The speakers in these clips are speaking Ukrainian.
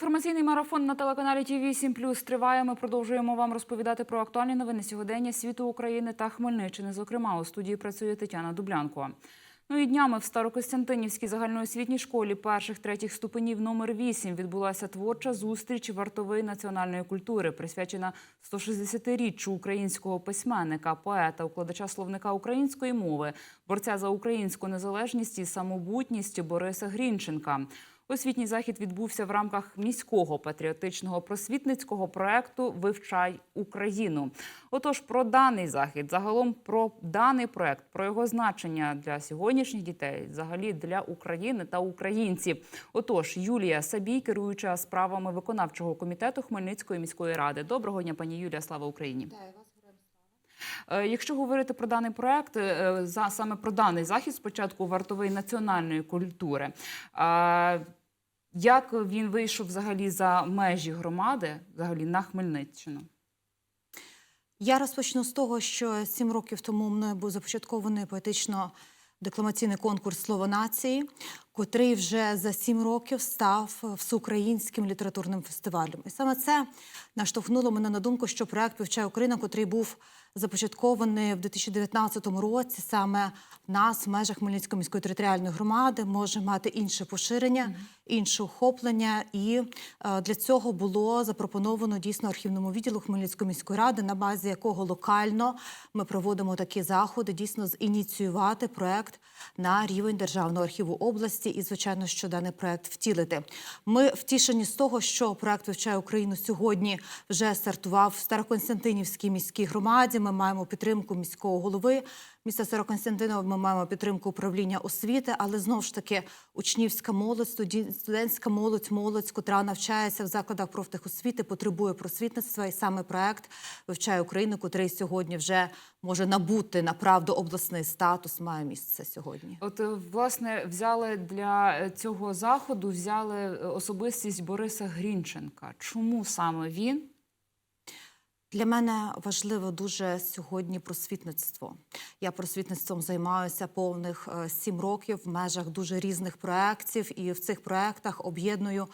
Інформаційний марафон на телеканалі ТІВІ 7 триває. Ми продовжуємо вам розповідати про актуальні новини сьогодення світу України та Хмельниччини. Зокрема, у студії працює Тетяна Дублянко. Ну і днями в Старокостянтинівській загальноосвітній школі перших третіх ступенів номер 8 відбулася творча зустріч вартової національної культури, присвячена 160-річчю українського письменника, поета, укладача словника української мови, борця за українську незалежність і самобутність Бориса Грінченка. Освітній захід відбувся в рамках міського патріотичного просвітницького проекту Вивчай Україну. Отож, про даний захід, загалом про даний проект, про його значення для сьогоднішніх дітей, взагалі для України та українців. Отож, Юлія Сабій, керуюча справами виконавчого комітету Хмельницької міської ради. Доброго дня, пані Юлія. Слава Україні. Е, Якщо говорити про даний проект, е, за саме про даний захід, спочатку вартової національної культури. Як він вийшов взагалі за межі громади, взагалі на Хмельниччину? Я розпочну з того, що сім років тому мною був започаткований поетично-декламаційний конкурс Слово нації, котрий вже за сім років став всеукраїнським літературним фестивалем. І саме це наштовхнуло мене на думку, що проект Вивчає Україна, котрий був започаткований в 2019 році, саме нас, в межах Хмельницької міської територіальної громади, може мати інше поширення, інше охоплення. І е, для цього було запропоновано дійсно архівному відділу Хмельницької міської ради, на базі якого локально ми проводимо такі заходи, дійсно зініціювати проект на рівень державного архіву області. І, звичайно, що даний проект втілити. Ми втішені з того, що проект вивчає Україну сьогодні вже стартував в Староконстантинівській міській громаді. Ми маємо підтримку міського голови міста Староконстантинова. Ми маємо підтримку управління освіти, але знову ж таки учнівська молодь, студентська молодь, молодь, котра навчається в закладах профтехосвіти, потребує просвітництва. І саме проект вивчає Україну, котрий сьогодні вже може набути направду обласний статус, має місце сьогодні. От е, власне взяли для е, цього заходу взяли е, особистість Бориса Грінченка. Чому саме він? Для мене важливо дуже сьогодні просвітництво. Я просвітництвом займаюся повних е, сім років в межах дуже різних проєктів, і в цих проєктах об'єдную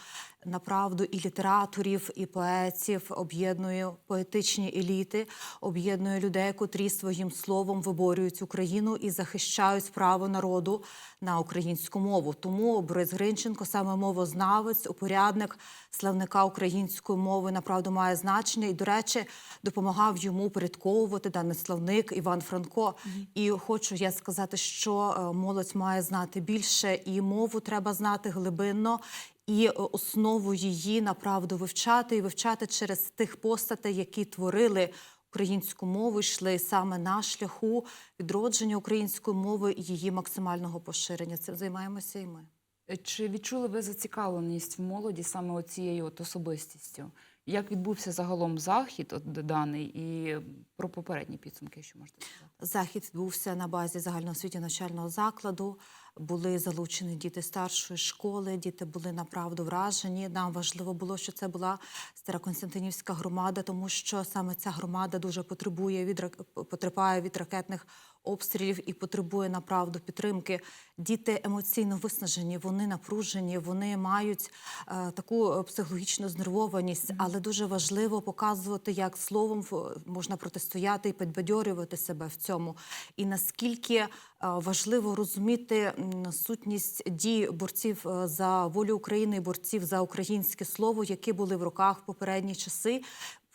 направду і літераторів, і поетів, об'єдную поетичні еліти, об'єдную людей, котрі своїм словом виборюють Україну і захищають право народу на українську мову. Тому Борис Гринченко, саме мовознавець, упорядник славника української мови, направду має значення. І, до речі, допомагав йому порядковувати даний славник Іван Франко. І хочу я сказати, що е, молодь має знати більше, і мову треба знати глибинно. І е, основу її направду вивчати і вивчати через тих постатей, які творили українську мову, йшли саме на шляху відродження української мови і її максимального поширення. Цим займаємося і ми. Е, Чи відчули ви зацікавленість в молоді саме оцією от особистістю? Як відбувся загалом захід от даний і про попередні підсумки, що можете сказати? Захід відбувся на базі загальноосвітнього навчального закладу. Були залучені діти старшої школи, діти були направду вражені. Нам важливо було, що це була Староконстантинівська громада, тому що саме ця громада дуже потребує від потерпає від ракетних обстрілів і потребує направду підтримки. Діти емоційно виснажені, вони напружені, вони мають е, таку е, психологічну знервованість, але дуже важливо показувати, як словом можна протистояти і підбадьорювати себе в цьому. І наскільки е, важливо розуміти сутність дій борців е, за волю України, борців за українське слово, які були в руках в попередні часи.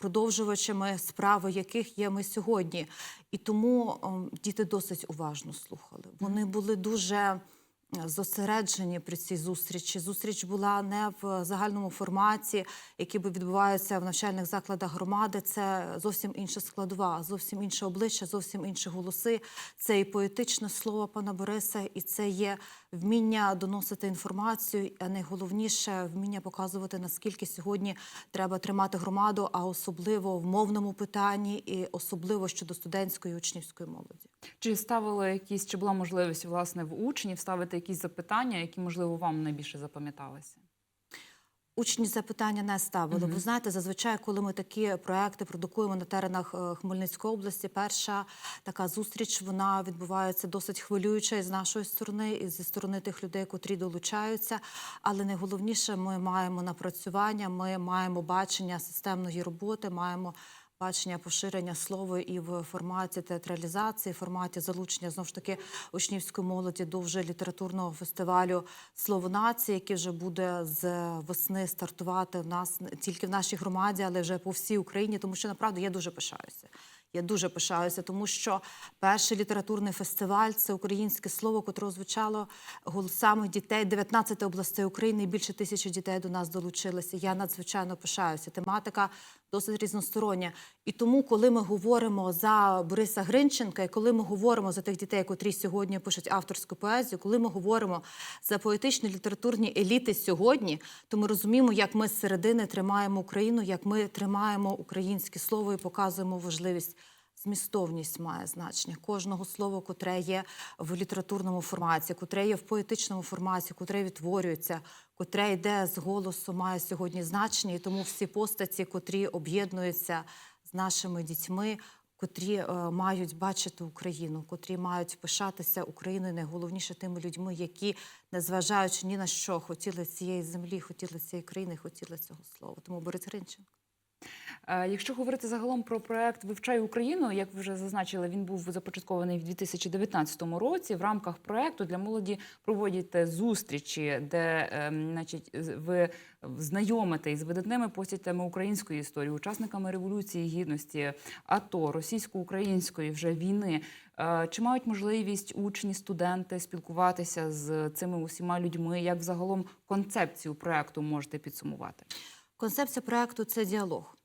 Продовжувачами справи яких є ми сьогодні, і тому діти досить уважно слухали. Вони були дуже е, зосереджені при цій зустрічі. Зустріч була не в загальному форматі, який би відбуваються в навчальних закладах громади. Це зовсім інша складова, зовсім інше обличчя, зовсім інші голоси. Це і поетичне слово пана Бориса, і це є вміння доносити інформацію, а найголовніше вміння показувати наскільки сьогодні треба тримати громаду, а особливо в мовному питанні, і особливо щодо студентської і учнівської молоді. Чи ставили якісь, чи була можливість власне в учнів ставити якісь запитання, які можливо вам найбільше запам'яталися? Учні запитання не ставили. Ви знаєте, зазвичай, коли ми такі проекти продукуємо на теренах е, Хмельницької області, перша така зустріч вона відбувається досить хвилююча і з нашої сторони, і зі сторони тих людей, котрі долучаються. Але найголовніше, ми маємо напрацювання, ми маємо бачення системної роботи, маємо бачення поширення слова і в форматі театралізації, в форматі залучення знову ж таки учнівської молоді до вже літературного фестивалю Слово нації, який вже буде з весни стартувати в нас тільки в нашій громаді, але вже по всій Україні. Тому що направду я дуже пишаюся. Я дуже пишаюся, тому що перший літературний фестиваль це українське слово, котре звучало голосами дітей 19 областей України. і Більше тисячі дітей до нас долучилися. Я надзвичайно пишаюся. Тематика досить різностороння. І тому, коли ми говоримо за Бориса Гринченка, і коли ми говоримо за тих дітей, котрі сьогодні пишуть авторську поезію, коли ми говоримо за поетичні літературні еліти сьогодні, то ми розуміємо, як ми з середини тримаємо Україну, як ми тримаємо українське слово і показуємо важливість. Змістовність має значення кожного слова, котре є в літературному форматі, котре є в поетичному форматі, котре відтворюється, котре йде з голосу, має сьогодні значення. І тому всі постаті, котрі об'єднуються з нашими дітьми, котрі е, мають бачити Україну, котрі мають пишатися Україною, найголовніше тими людьми, які, незважаючи ні на що, хотіли цієї землі, хотіли цієї країни, хотіли цього слова. Тому Борис Гринченко. Е, Якщо говорити загалом про проект Вивчай Україну, як ви вже зазначили, він був започаткований в 2019 році. В рамках проекту для молоді проводите зустрічі, де ем, значить, ви знайомите із видатними постатями української історії, учасниками революції гідності, АТО, російсько-української вже війни. Е, Чи мають можливість учні, студенти спілкуватися з цими усіма людьми? Як взагалом концепцію проекту можете підсумувати? Концепція проекту це діалог.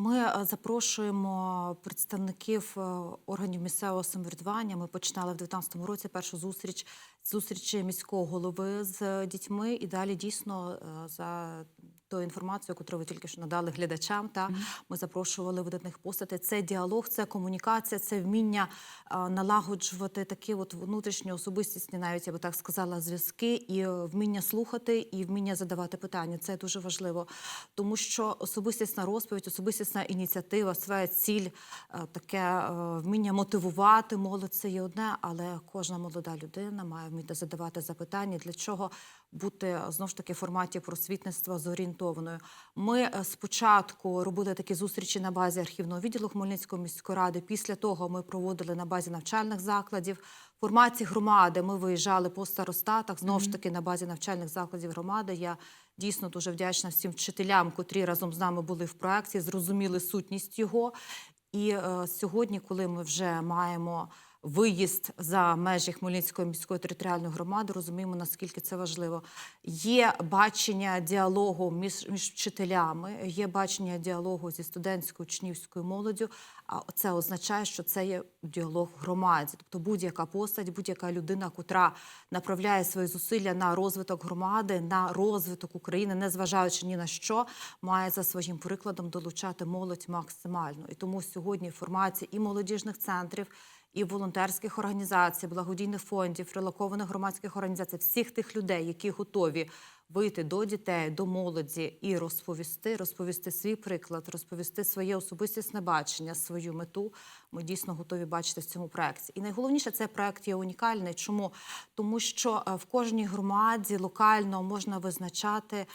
Ми е, запрошуємо представників е, органів місцевого самоврядування. Ми починали в 2019 році першу зустріч зустрічі міського голови з дітьми, і далі дійсно е, за тою інформацією, яку ви тільки що надали глядачам. Та ми запрошували видатних постатей. Це діалог, це комунікація, це вміння налагоджувати такі от внутрішні особистісні, навіть я би так сказала, зв'язки, і вміння слухати, і вміння задавати питання. Це дуже важливо, тому що особистісна розповідь, особистісна ініціатива, своя ціль, е, таке е, вміння мотивувати молодь це є одне, але кожна молода людина має вміти задавати запитання, для чого бути знову ж таки в форматі просвітництва зорієнтованою. Ми е, спочатку робили такі зустрічі на базі архівного відділу Хмельницької міської ради. Після того ми проводили на базі навчальних закладів. Форматі громади ми виїжджали по старостатах. Знову ж таки, на базі навчальних закладів громади. Я дійсно дуже вдячна всім вчителям, котрі разом з нами були в проєкті, зрозуміли сутність його. І е, сьогодні, коли ми вже маємо виїзд за межі Хмельницької міської територіальної громади, розуміємо, наскільки це важливо. Є бачення діалогу між, між вчителями, є бачення діалогу зі студентською учнівською молоддю. А це означає, що це є діалог громаді. Тобто будь-яка постать, будь-яка людина, котра направляє свої зусилля на розвиток громади, на розвиток України, незважаючи ні на що, має за своїм прикладом долучати молодь максимально. І тому сьогодні в і молодіжних центрів. І волонтерських організацій, благодійних фондів, релокованих громадських організацій, всіх тих людей, які готові вийти до дітей, до молоді і розповісти, розповісти свій приклад, розповісти своє особистісне бачення, свою мету. Ми дійсно готові бачити в цьому проєкті. І найголовніше, цей проєкт є унікальний. Чому? Тому що е, в кожній громаді локально можна визначати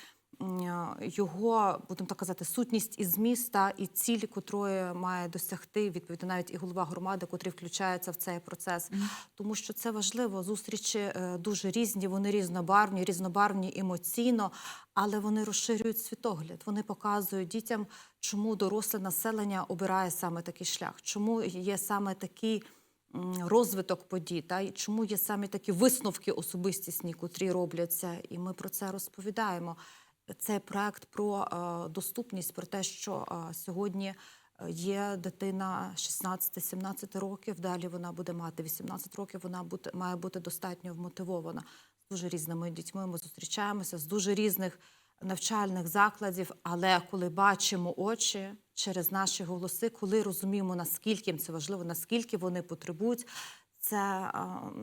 його, будемо так казати, сутність і зміст та і ціль, котрої має досягти відповідно навіть і голова громади, котрий включається в цей процес. Тому що це важливо. Зустрічі е, дуже різні, вони різнобарвні, різнобарвні емоційно, але вони розширюють світогляд. Вони показують дітям, чому доросле населення обирає саме такий шлях, чому є саме такий розвиток подій, та і чому є саме такі висновки особистісні, котрі робляться, і ми про це розповідаємо. Це проект про е, доступність, про те, що е, сьогодні е, є дитина 16-17 років. Далі вона буде мати 18 років. Вона буде, має бути достатньо вмотивована. З дуже різними дітьми ми зустрічаємося з дуже різних навчальних закладів. Але коли бачимо очі через наші голоси, коли розуміємо, наскільки їм це важливо, наскільки вони потребують. Це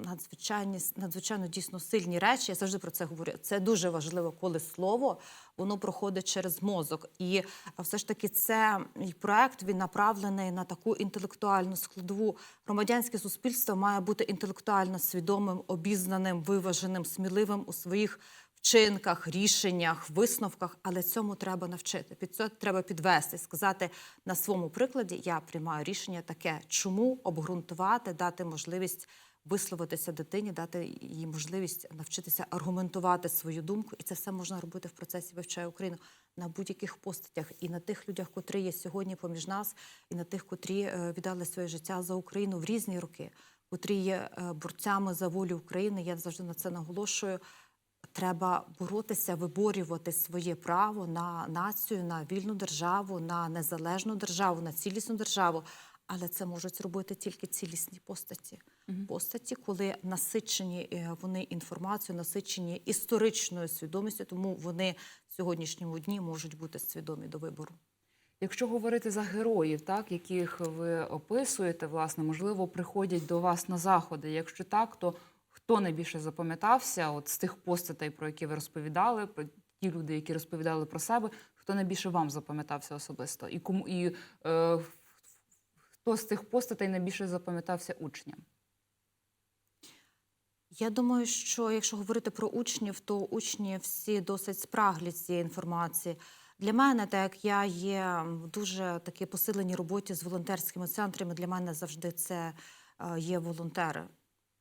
надзвичайні, надзвичайно дійсно сильні речі. Я завжди про це говорю. Це дуже важливо, коли слово воно проходить через мозок. І все ж таки, це проект він направлений на таку інтелектуальну складову. Громадянське суспільство має бути інтелектуально свідомим, обізнаним, виваженим, сміливим у своїх вчинках, рішеннях, висновках, але цьому треба навчити. Під це треба підвести, сказати на своєму прикладі: я приймаю рішення таке, чому обґрунтувати, дати можливість висловитися дитині, дати їй можливість навчитися аргументувати свою думку, і це все можна робити в процесі вивчаю Україну на будь-яких постатях і на тих людях, котрі є сьогодні поміж нас, і на тих, котрі е, віддали своє життя за Україну в різні роки, котрі є е, борцями за волю України. Я завжди на це наголошую. Треба боротися, виборювати своє право на націю, на вільну державу, на незалежну державу, на цілісну державу. Але це можуть зробити тільки цілісні постаті. Постаті, коли насичені е, вони інформацією, насичені історичною свідомістю, тому вони в сьогоднішньому дні можуть бути свідомі до вибору. Якщо говорити за героїв, так яких ви описуєте, власне, можливо, приходять до вас на заходи. Якщо так, то хто найбільше запам'ятався от з тих постатей, про які ви розповідали, про ті люди, які розповідали про себе, хто найбільше вам запам'ятався особисто? І кому і е, хто з тих постатей найбільше запам'ятався учням? Я думаю, що якщо говорити про учнів, то учні всі досить спраглі цієї інформації. Для мене, так як я є в дуже такій посиленій роботі з волонтерськими центрами, для мене завжди це е, є волонтери.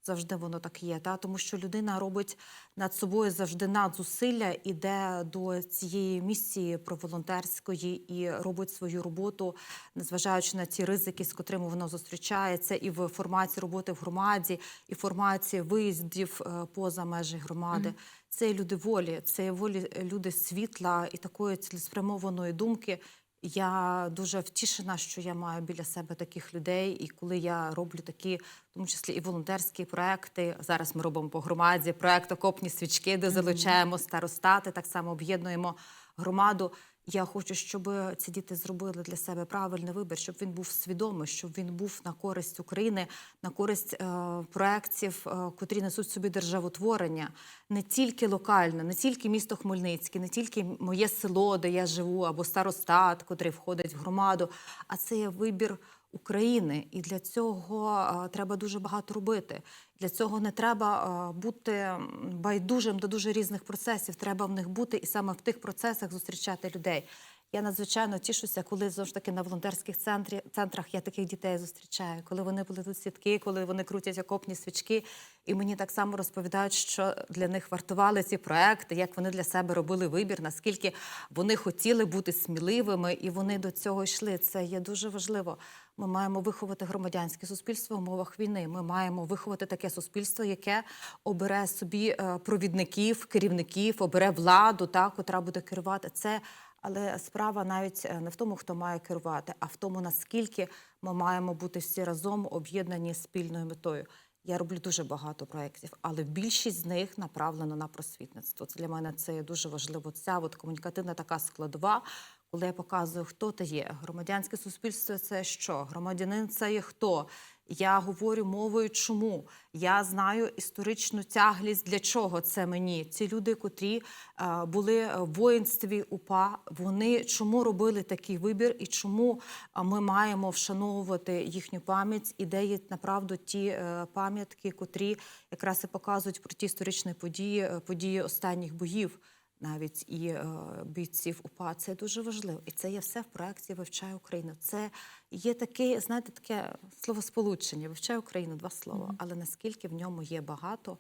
Завжди воно так є, та? тому що людина робить над собою завжди надзусилля, іде до цієї місії проволонтерської і робить свою роботу, незважаючи на ті ризики, з котрими воно зустрічається, і в форматі роботи в громаді, і в форматі виїздів е, поза межі громади. Це є люди волі, це є волі е, люди світла і такої цілеспрямованої думки. Я дуже втішена, що я маю біля себе таких людей, і коли я роблю такі, в тому числі і волонтерські проекти. Зараз ми робимо по громаді проект Окопні свічки, де залучаємо старостати, так само об'єднуємо громаду. Я хочу, щоб ці діти зробили для себе правильний вибір, щоб він був свідомий, щоб він був на користь України, на користь е, проєктів, е, котрі несуть собі державотворення, не тільки локально, не тільки місто Хмельницьке, не тільки моє село, де я живу, або старостат, котрий входить в громаду, а це є вибір. України, і для цього треба дуже багато робити. Для цього не треба бути байдужим до дуже різних процесів. Треба в них бути і саме в тих процесах зустрічати людей. Я надзвичайно тішуся, коли знову таки на волонтерських центрі, центрах я таких дітей зустрічаю, коли вони плетуть сітки, коли вони крутять окопні свічки. І мені так само розповідають, що для них вартували ці проекти, як вони для себе робили вибір, наскільки вони хотіли бути сміливими, і вони до цього йшли. Це є дуже важливо. Ми маємо виховати громадянське суспільство в умовах війни. Ми маємо виховати таке суспільство, яке обере собі е, провідників, керівників, обере владу, та котра буде керувати це. Але справа навіть е, не в тому, хто має керувати, а в тому, наскільки ми маємо бути всі разом об'єднані спільною метою. Я роблю дуже багато проєктів, але більшість з них направлена на просвітництво. Це для мене це дуже важливо. Ця от комунікативна така складова, коли я показую, хто ти є. Громадянське суспільство це що? Громадянин це є хто? Я говорю мовою, чому я знаю історичну тяглість, для чого це мені. Ці люди, котрі е, були в воїнстві УПА, вони чому робили такий вибір, і чому е, ми маємо вшановувати їхню пам'ять, і де є направду ті е, пам'ятки, котрі якраз і показують про ті історичні події, е, події останніх боїв навіть і е, бійців УПА. Це дуже важливо. І це є все в проєкті «Вивчай Україну». Це є таке, знаєте, таке словосполучення «Вивчай Україну» два слова. Але наскільки в ньому є багато,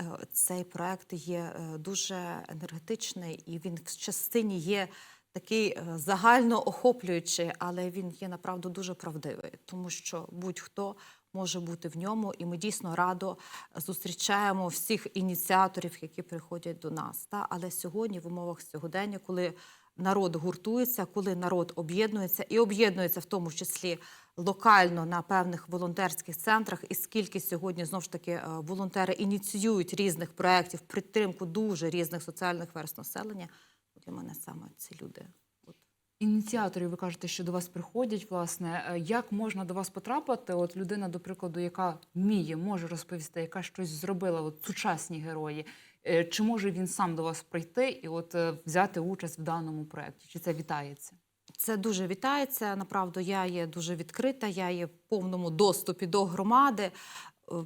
е, цей проєкт є е, дуже енергетичний, і він в частині є. Такий загально охоплюючий, але він є направду дуже правдивий, тому що будь-хто може бути в ньому, і ми дійсно радо зустрічаємо всіх ініціаторів, які приходять до нас. Та але сьогодні, в умовах сьогодення, коли народ гуртується, коли народ об'єднується і об'єднується в тому числі локально на певних волонтерських центрах, і скільки сьогодні знову ж таки е, волонтери ініціюють різних проєктів, підтримку дуже різних соціальних верст населення. Для мене саме ці люди. Ініціаторів, ви кажете, що до вас приходять. Власне, Е, як можна до вас потрапити? От людина, до прикладу, яка вміє, може розповісти, яка щось зробила, от сучасні герої. Е, Чи може він сам до вас прийти і от е, взяти участь в даному проєкті? Чи це вітається? Це дуже вітається. Направду, я є дуже відкрита, я є в повному доступі до громади.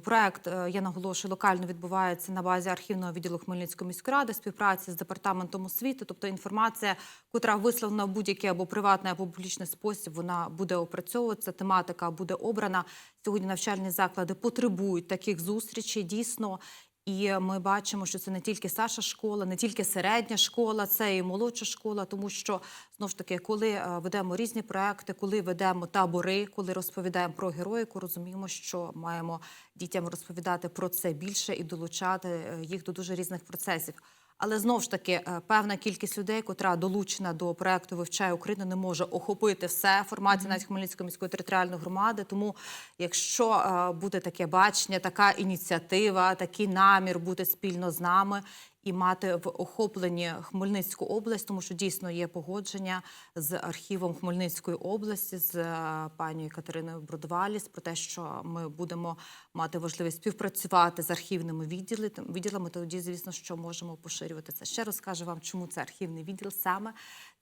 Проект, е, я наголошую, локально відбувається на базі архівного відділу Хмельницької міської ради, співпраці з департаментом освіти. Тобто інформація, котра висловлена в будь-який або приватний, або публічний спосіб, вона буде опрацьовуватися. Тематика буде обрана. Сьогодні навчальні заклади потребують таких зустрічей дійсно. І ми бачимо, що це не тільки старша школа, не тільки середня школа, це і молодша школа, тому що знову ж таки, коли е, ведемо різні проекти, коли ведемо табори, коли розповідаємо про героїку, розуміємо, що маємо дітям розповідати про це більше і долучати е, їх до дуже різних процесів. Але знову ж таки, е, певна кількість людей, котра долучена до проекту Вивчає Україну, не може охопити все формацію навіть Хмельницької міської територіальної громади. Тому, якщо е, буде таке бачення, така ініціатива, такий намір бути спільно з нами і мати в охопленні Хмельницьку область, тому що дійсно є погодження з архівом Хмельницької області з е, пані Катериною Бродваліс про те, що ми будемо мати можливість співпрацювати з архівними відділами. Тоді, звісно, що можемо поширювати це. Ще розкажу вам, чому це архівний відділ саме.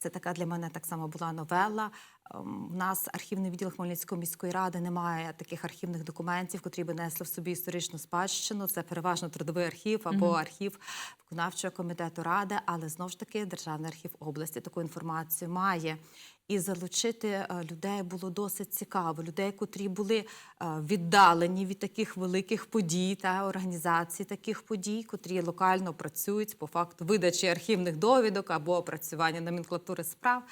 Це така для мене так само була новела. Ем, У нас архівний відділ Хмельницької міської ради немає таких архівних документів, котрі би несли в собі історичну спадщину. Це переважно трудовий архів або архів виконавчого комітету ради, але знову ж таки Державний архів області таку інформацію має. І залучити е, людей було досить цікаво. Людей, котрі були е, віддалені від таких великих подій та організацій таких подій, котрі локально працюють по факту видачі архівних довідок або опрацювання номенклатури справ.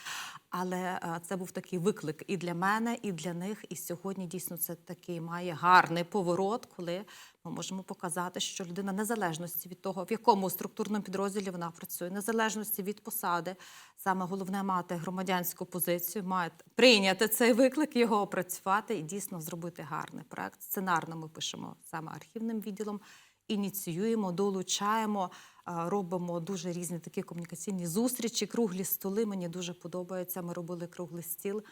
Але е, це був такий виклик і для мене, і для них. І сьогодні дійсно це такий має гарний поворот, коли ми можемо показати, що людина незалежності від того, в якому структурному підрозділі вона працює, незалежності від посади, саме головне мати громадянську позицію, має прийняти цей виклик, його опрацювати і дійсно зробити гарний проект. Сценарно ми пишемо саме архівним відділом. Ініціюємо, долучаємо, робимо дуже різні такі комунікаційні зустрічі, круглі столи. Мені дуже подобається. Ми робили круглий стіл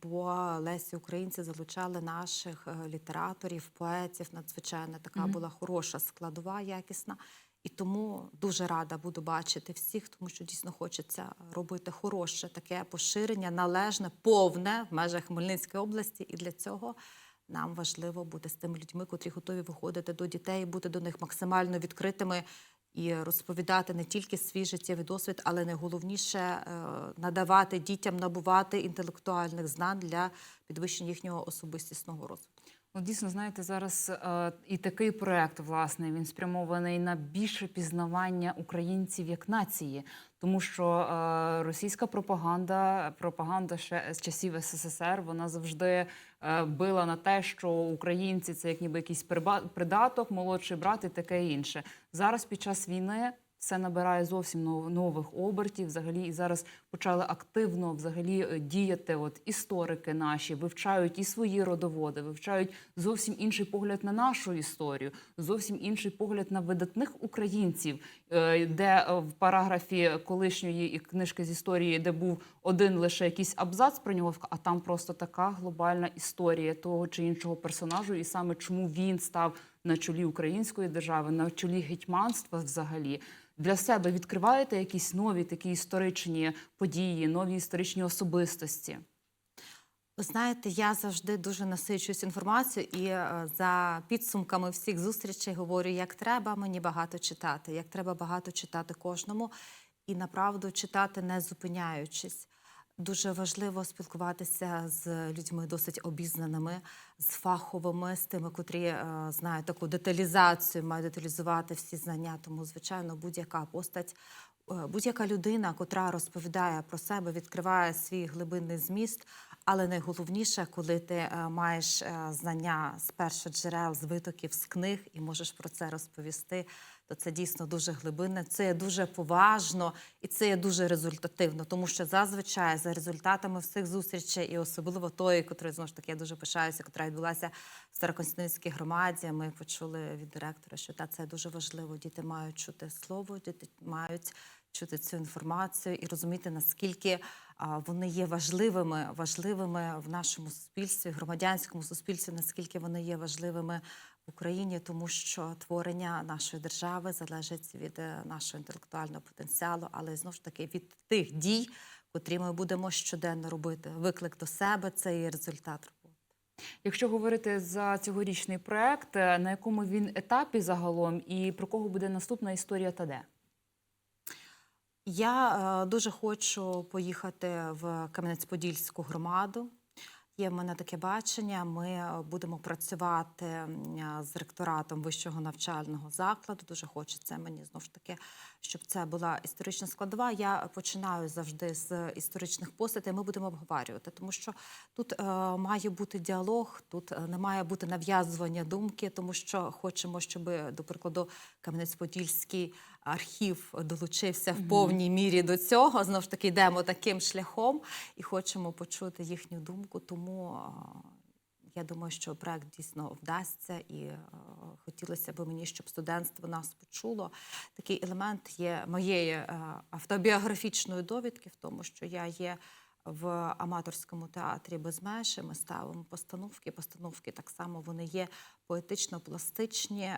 по Лесі Українці, залучали наших е, літераторів, поетів. Надзвичайно така Мгм. була хороша складова, якісна. І тому дуже рада буду бачити всіх, тому що дійсно хочеться робити хороше таке поширення, належне, повне в межах Хмельницької області. І для цього нам важливо бути з тими людьми, котрі готові виходити до дітей, бути до них максимально відкритими і розповідати не тільки свій життєвий досвід, але найголовніше е, надавати дітям набувати інтелектуальних знань для підвищення їхнього особистісного розвитку. Ну, дійсно, знаєте, зараз е, і такий проект, власне, він спрямований на більше пізнавання українців як нації, тому що е, російська пропаганда, пропаганда ще з часів СССР, вона завжди е, била на те, що українці це як ніби якийсь придаток, молодший брат і таке інше. Зараз під час війни. Це набирає зовсім нов- нових обертів. Взагалі, і зараз почали активно взагалі е, діяти. От історики наші вивчають і свої родоводи, вивчають зовсім інший погляд на нашу історію, зовсім інший погляд на видатних українців, е, де е, в параграфі колишньої книжки з історії, де був один лише якийсь абзац про нього, а там просто така глобальна історія того чи іншого персонажу, і саме чому він став на чолі української держави, на чолі гетьманства взагалі. Для себе відкриваєте якісь нові такі історичні події, нові історичні особистості. Ви знаєте, я завжди дуже насичуюсь інформацією, і е, за підсумками всіх зустрічей говорю, як треба мені багато читати, як треба багато читати кожному, і направду читати не зупиняючись. Дуже важливо спілкуватися з людьми досить обізнаними, з фаховими, з тими, котрі е, знають таку деталізацію, мають деталізувати всі знання. Тому, звичайно, будь-яка постать, е, будь-яка людина, котра розповідає про себе, відкриває свій глибинний зміст. Але найголовніше, коли ти е, маєш знання з перших джерел, з витоків, з книг і можеш про це розповісти, то це дійсно дуже глибинне, це є дуже поважно і це є дуже результативно, тому що зазвичай за результатами всіх зустрічей, і особливо тої, котрої знову ж таки я дуже пишаюся, котра відбулася в Староконстантинській громаді. Ми почули від директора, що та це дуже важливо. Діти мають чути слово, діти мають чути цю інформацію і розуміти, наскільки вони є важливими, важливими в нашому суспільстві, громадянському суспільстві, наскільки вони є важливими Україні, тому що творення нашої держави залежить від е, нашого інтелектуального потенціалу, але знову ж таки від тих дій, котрі ми будемо щоденно робити. Виклик до себе це і результат роботи. Якщо говорити за цьогорічний проект, е, на якому він етапі загалом, і про кого буде наступна історія та де? Я е, дуже хочу поїхати в Кам'янець-Подільську громаду. Є в мене таке бачення. Ми е, будемо працювати е, з ректоратом вищого навчального закладу. Дуже хочеться мені знову ж таки, щоб це була історична складова. Я починаю завжди з історичних постатей. Ми будемо обговорювати, тому що тут е, має бути діалог, тут е, не має бути нав'язування думки, тому що хочемо, щоб, до прикладу, Кам'янець-Подільський архів долучився в повній мірі до цього. Знову ж таки, йдемо таким шляхом і хочемо почути їхню думку. Тому я думаю, що проект дійсно вдасться, і хотілося б мені, щоб студентство нас почуло. Такий елемент є моєї автобіографічної довідки в тому, що я є. В аматорському театрі без меж ми ставимо постановки. Постановки так само вони є поетично-пластичні.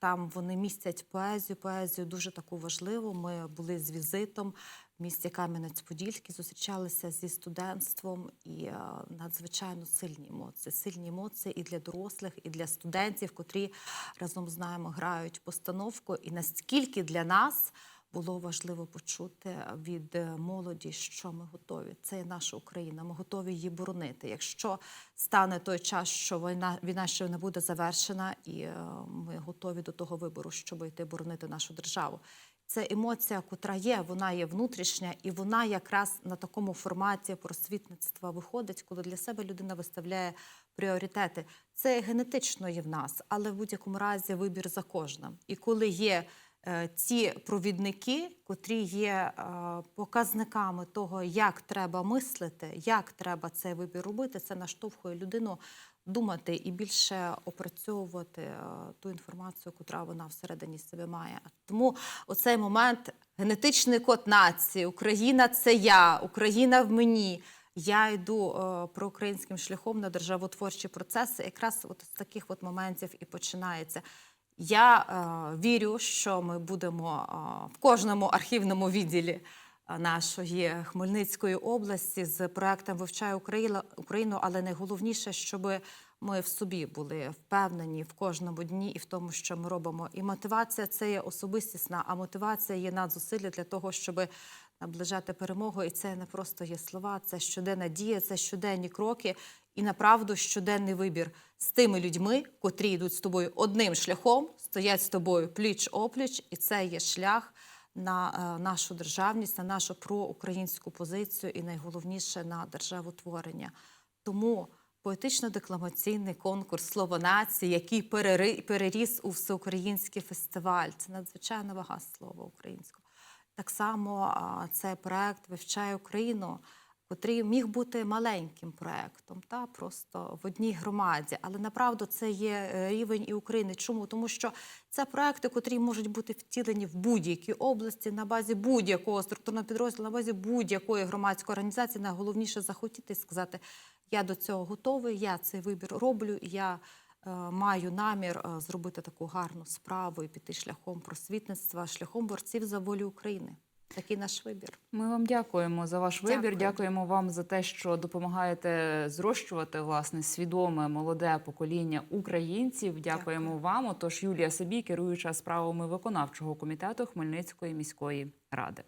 Там вони містять поезію. Поезію дуже таку важливу. Ми були з візитом в місті Кам'янець-Подільський, зустрічалися зі студентством і е, надзвичайно сильні емоції. Сильні емоції і для дорослих, і для студентів, котрі разом з нами грають постановку. І наскільки для нас було важливо почути від е, молоді, що ми готові. Це є наша Україна. Ми готові її боронити. Якщо стане той час, що війна війна ще не буде завершена, і е, ми готові до того вибору, щоб йти боронити нашу державу. Це емоція, котра є, вона є внутрішня, і вона якраз на такому форматі просвітництва виходить, коли для себе людина виставляє пріоритети. Це генетично є в нас, але в будь-якому разі вибір за кожним. І коли є е, ці провідники, котрі є е, показниками того, як треба мислити, як треба цей вибір робити, це наштовхує людину думати і більше опрацьовувати е, ту інформацію, котра вона всередині себе має. Тому оцей момент генетичний код нації, Україна це я, Україна в мені. Я йду е, проукраїнським шляхом на державотворчі процеси. Якраз от з таких от моментів і починається. Я е, вірю, що ми будемо е, в кожному архівному відділі е, нашої Хмельницької області з проектом Україла- Україну, але найголовніше, щоб ми в собі були впевнені в кожному дні і в тому, що ми робимо. І мотивація це є особистісна, а мотивація є надзусилля для того, щоб наближати перемогу. І це не просто є слова, це щоденна дія, це щоденні кроки і направду щоденний вибір з тими людьми, котрі йдуть з тобою одним шляхом, стоять з тобою пліч опліч, і це є шлях на е, нашу державність, на нашу проукраїнську позицію і найголовніше на державотворення. Тому поетично-декламаційний конкурс Слово нації, який переріс у всеукраїнський фестиваль. Це надзвичайна вага слова українського. Так само цей проект вивчає Україну, котрий міг бути маленьким проектом, та просто в одній громаді. Але направду це є е, рівень і України. Чому? Тому що це проекти, котрі можуть бути втілені в будь-якій області на базі будь-якого структурного підрозділу, на базі будь-якої громадської організації. Найголовніше захотіти сказати: я до цього готовий, я цей вибір роблю. Я е, маю намір е, зробити таку гарну справу і піти шляхом просвітництва, шляхом борців за волю України. Такий наш вибір. Ми вам дякуємо за ваш вибір. Дякуємо вам за те, що допомагаєте зрощувати власне свідоме молоде покоління українців. Дякуємо Дякую. вам. Отож, Юлія Собій, керуюча справами виконавчого комітету Хмельницької міської ради.